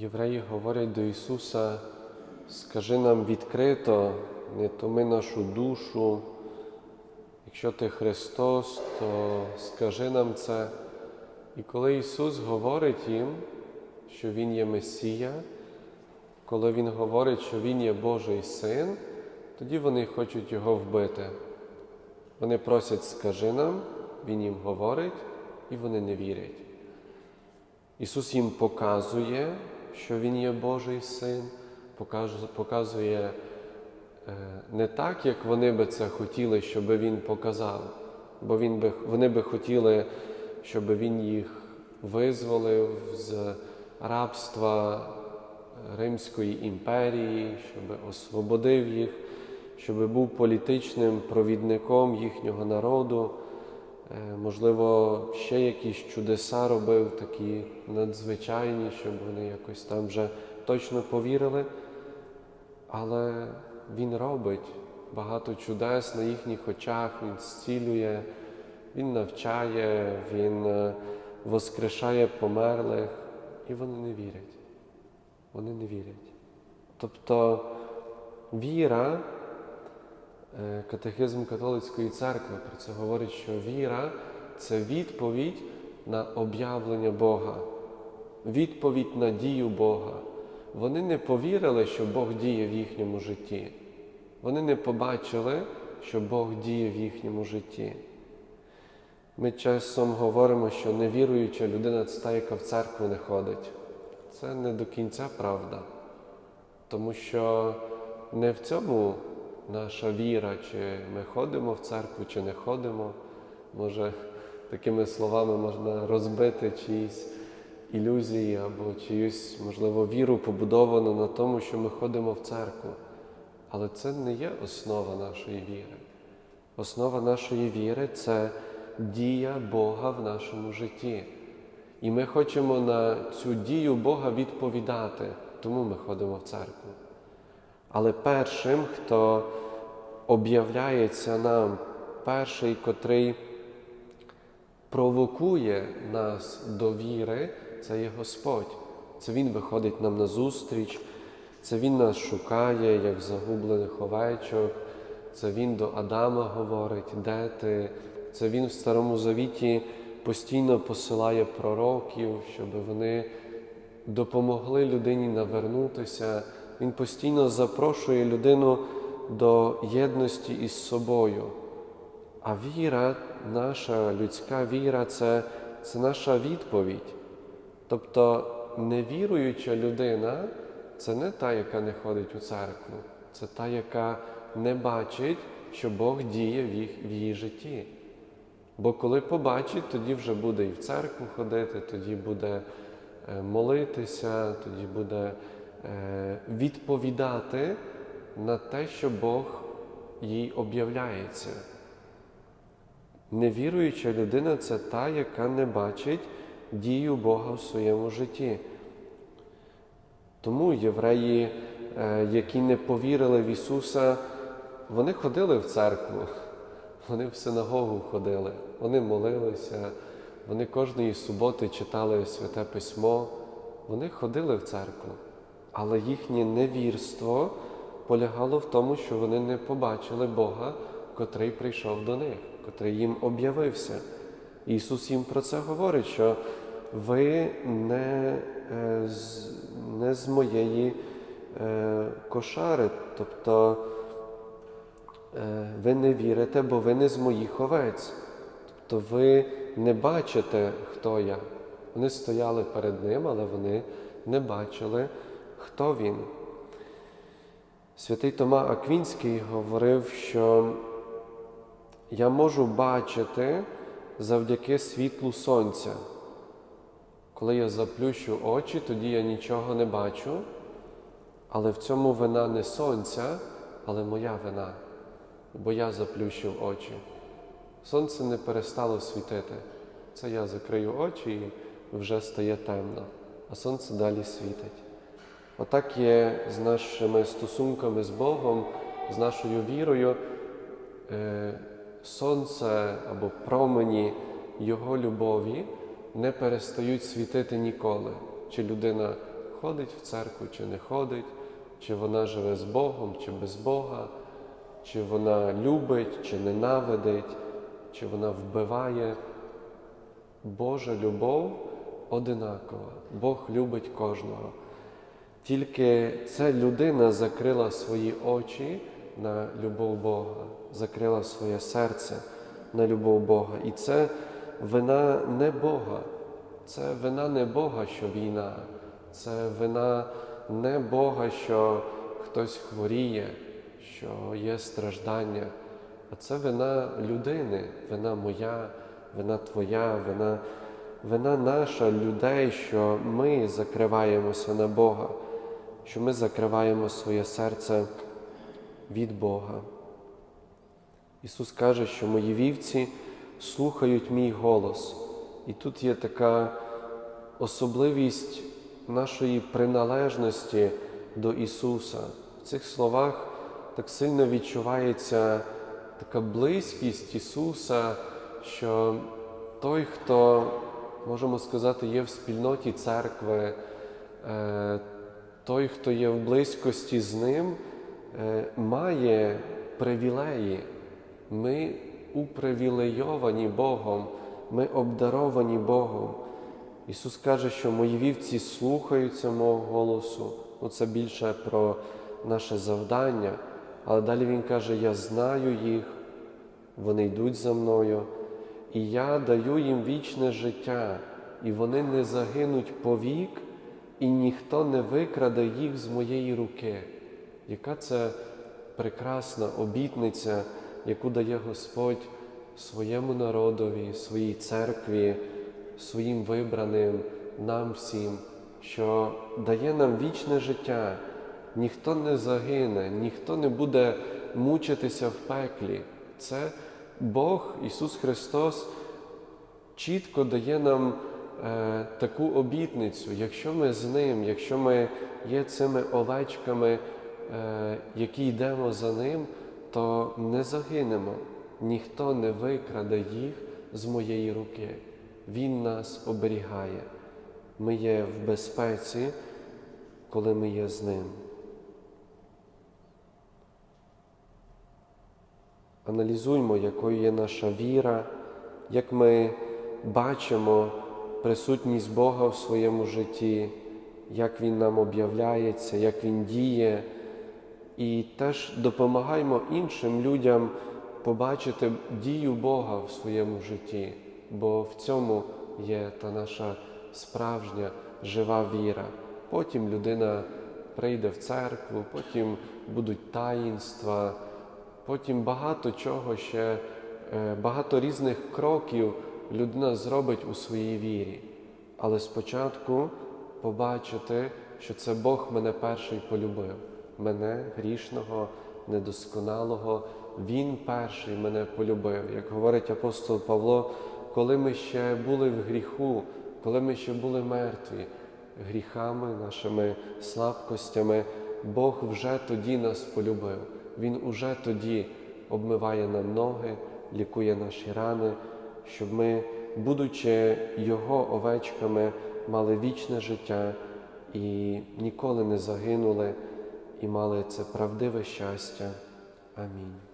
Євреї говорять до Ісуса, скажи нам відкрито, не томи нашу душу. Якщо ти Христос, то скажи нам це. І коли Ісус говорить їм, що Він є Месія, коли Він говорить, що Він є Божий Син, тоді вони хочуть Його вбити. Вони просять, скажи нам, Він їм говорить, і вони не вірять. Ісус їм показує, що Він є Божий син, показує е, не так, як вони би це хотіли, щоб Він показав, бо він би, вони би хотіли, щоб Він їх визволив з рабства Римської імперії, щоб освободив їх, щоб був політичним провідником їхнього народу. Е, Можливо, ще якісь чудеса робив, такі надзвичайні, щоб вони якось там вже точно повірили. Але Він робить багато чудес на їхніх очах, Він зцілює, Він навчає, Він е, воскрешає померлих, і вони не вірять. Вони не вірять. Тобто віра Катехизм католицької церкви про це говорить, що віра це відповідь на об'явлення Бога, відповідь на дію Бога. Вони не повірили, що Бог діє в їхньому житті. Вони не побачили, що Бог діє в їхньому житті. Ми часом говоримо, що невіруюча людина це та, яка в церкву не ходить. Це не до кінця правда. Тому що не в цьому наша віра, чи ми ходимо в церкву, чи не ходимо. Може, такими словами можна розбити чиїсь ілюзії або чиюсь, можливо, віру побудовану на тому, що ми ходимо в церкву. Але це не є основа нашої віри. Основа нашої віри це дія Бога в нашому житті. І ми хочемо на цю дію Бога відповідати, тому ми ходимо в церкву. Але першим, хто об'являється нам, перший, котрий провокує нас до віри, це є Господь. Це Він виходить нам на зустріч, це Він нас шукає, як загублених овечок, це Він до Адама говорить, де ти. Це Він в Старому Завіті постійно посилає пророків, щоб вони допомогли людині навернутися. Він постійно запрошує людину до єдності із собою. А віра, наша людська віра це, це наша відповідь. Тобто невіруюча людина це не та, яка не ходить у церкву, це та, яка не бачить, що Бог діє в, їх, в її житті. Бо коли побачить, тоді вже буде і в церкву ходити, тоді буде е, молитися, тоді буде е, відповідати на те, що Бог їй об'являється. Невіруюча людина це та, яка не бачить дію Бога в своєму житті. Тому євреї, е, які не повірили в Ісуса, вони ходили в церкву, вони в синагогу ходили, вони молилися, вони кожної суботи читали святе письмо, вони ходили в церкву. Але їхнє невірство полягало в тому, що вони не побачили Бога, котрий прийшов до них, котрий їм об'явився. Ісус їм про це говорить, що ви не, е, з, не з моєї е, кошари, тобто е, ви не вірите, бо ви не з моїх овець. Тобто ви не бачите, хто я. Вони стояли перед ним, але вони не бачили, хто він. Святий Тома Аквінський говорив, що я можу бачити завдяки світлу сонця. Коли я заплющу очі, тоді я нічого не бачу, але в цьому вина не сонця, але моя вина, бо я заплющив очі. Сонце не перестало світити. Це я закрию очі і вже стає темно, а сонце далі світить. Отак є з нашими стосунками з Богом, з нашою вірою. Е, Сонце або промені Його любові не перестають світити ніколи. Чи людина ходить в церкву чи не ходить, чи вона живе з Богом, чи без Бога, чи вона любить, чи ненавидить, чи вона вбиває. Божа любов одинакова. Бог любить кожного. Тільки ця людина закрила свої очі на любов Бога, закрила своє серце на любов Бога. І це вина не Бога. Це вина не Бога, що війна, це вина не Бога, що хтось хворіє, що є страждання, а це вина людини, вина моя, вина твоя, вина, вина наша людей, що ми закриваємося на Бога, що ми закриваємо своє серце від Бога. Ісус каже, що мої вівці слухають мій голос. І тут є така особливість нашої приналежності до Ісуса. В цих словах так сильно відчувається така близькість Ісуса, що той, хто, можемо сказати, є в спільноті церкви, е, той, хто є в близькості з Ним, е, має привілеї. Ми упривілейовані Богом, ми обдаровані Богом. Ісус каже, що мої вівці слухаються мого голосу. Ну, Це більше про наше завдання. Але далі Він каже, я знаю їх, вони йдуть за мною, і я даю їм вічне життя, і вони не загинуть повік, і ніхто не викраде їх з моєї руки. Яка це прекрасна обітниця, яку дає Господь своєму народові, своїй церкві, своїм вибраним, нам всім, що дає нам вічне життя. Ніхто не загине, ніхто не буде мучитися в пеклі. Це Бог, Ісус Христос, чітко дає нам таку обітницю, якщо ми з Ним, якщо ми є цими овечками, е, які йдемо за Ним, то не загинемо, ніхто не викраде їх з моєї руки. Він нас оберігає. Ми є в безпеці, коли ми є з Ним. Аналізуймо, якою є наша віра, як ми бачимо присутність Бога в своєму житті, як Він нам об'являється, як Він діє, і теж допомагаємо іншим людям побачити дію Бога в своєму житті, бо в цьому є та наша справжня жива віра. Потім людина прийде в церкву, потім будуть таїнства. Потім багато чого ще, е, багато різних кроків людина зробить у своїй вірі. Але спочатку побачити, що це Бог мене перший полюбив, мене грішного, недосконалого. Він перший мене полюбив. Як говорить апостол Павло, коли ми ще були в гріху, коли ми ще були мертві гріхами, нашими слабкостями, Бог вже тоді нас полюбив. Він уже тоді обмиває нам ноги, лікує наші рани, щоб ми, будучи Його овечками, мали вічне життя і ніколи не загинули, і мали це правдиве щастя. Амінь.